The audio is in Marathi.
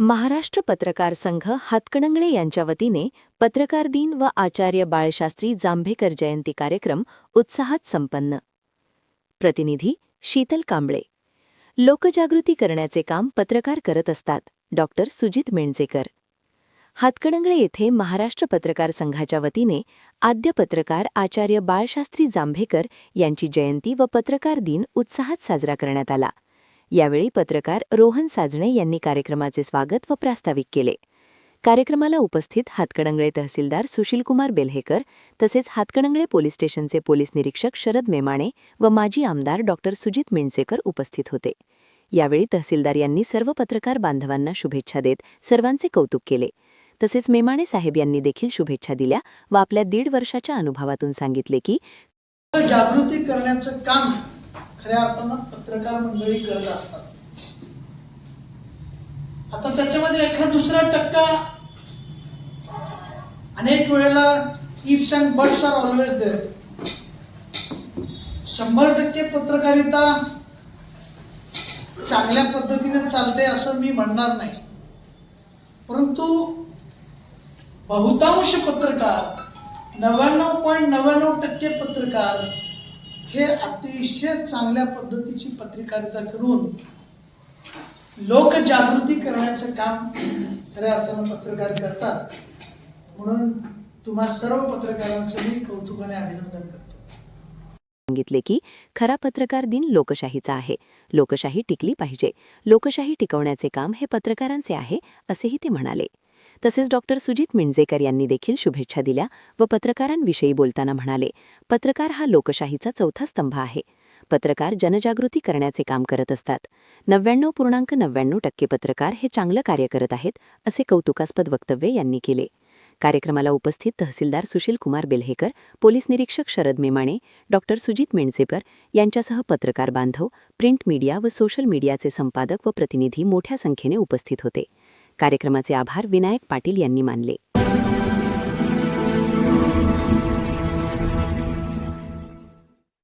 महाराष्ट्र पत्रकार संघ हातकणंगळे यांच्या वतीने पत्रकार दिन व आचार्य बाळशास्त्री जांभेकर जयंती कार्यक्रम उत्साहात संपन्न. प्रतिनिधी शीतल कांबळे. लोकजागृती करण्याचे काम पत्रकार करत असतात डॉक्टर सुजित मेणजेकर हातकणंगळे येथे महाराष्ट्र पत्रकार संघाच्या वतीने आद्य पत्रकार आचार्य बाळशास्त्री जांभेकर यांची जयंती व पत्रकार दिन उत्साहात साजरा करण्यात आला. यावेळी पत्रकार रोहन साजणे यांनी कार्यक्रमाचे स्वागत व प्रास्ताविक केले. कार्यक्रमाला उपस्थित हातकणंगळे तहसीलदार सुशीलकुमार बेल्हेकर तसेच हातकणंगळे पोलीस स्टेशनचे पोलीस निरीक्षक शरद मेमाणे व माजी आमदार डॉक्टर सुजित मिणसेकर उपस्थित होते. यावेळी तहसीलदार यांनी सर्व पत्रकार बांधवांना शुभेच्छा देत सर्वांचे कौतुक केले. तसेच मेमाणे साहेब यांनी देखील शुभेच्छा दिल्या व आपल्या दीड वर्षाच्या अनुभवातून सांगितले की जागृती करण्याचं काम खऱ्या अर्थानं पत्रकार मंडळी करत असतात. आता त्याच्यामध्ये एखाद दुसरा टक्का अनेक वेळेला ifs and buts are always there. शंभर टक्के पत्रकारिता चांगल्या पद्धतीने चालते असं मी म्हणणार नाही. परंतु बहुतांश पत्रकार नव्याण्णव पॉईंट नव्याण्णव टक्के पत्रकार हे अतिशय चांगल्या पद्धतीची पत्रकारिता करून लोकजागृती करण्याचं काम खऱ्या अर्थानं पत्रकार करतात. म्हणून तुम्हा सर्व पत्रकारांचं मी कौतुकाने अभिनंदन करतो. सांगितले की खरा पत्रकार दिन लोकशाहीचा आहे. लोकशाही टिकली पाहिजे. लोकशाही टिकवण्याचे काम हे पत्रकारांचे आहे असेही ते म्हणाले. तसेच डॉक्टर सुजित मिंजेकर यांनी देखील शुभेच्छा दिल्या व पत्रकारांविषयी बोलताना म्हणाले पत्रकार हा लोकशाहीचा चौथा स्तंभ आहे. पत्रकार जनजागृती करण्याचे काम करत असतात. नव्याण्णव पूर्णांक नव्याण्णव टक्के पत्रकार हे चांगलं कार्य करत आहेत असे कौतुकास्पद वक्तव्य यांनी केले. कार्यक्रमाला उपस्थित तहसीलदार सुशील कुमार बेल्हेकर पोलीस निरीक्षक शरद मेमाणे डॉक्टर सुजित मेणसेकर यांच्यासह पत्रकार बांधव प्रिंट मीडिया व सोशल मीडियाचे संपादक व प्रतिनिधी मोठ्या संख्येने उपस्थित होते. कार्यक्रमाचे आभार विनायक पाटील यांनी मानले.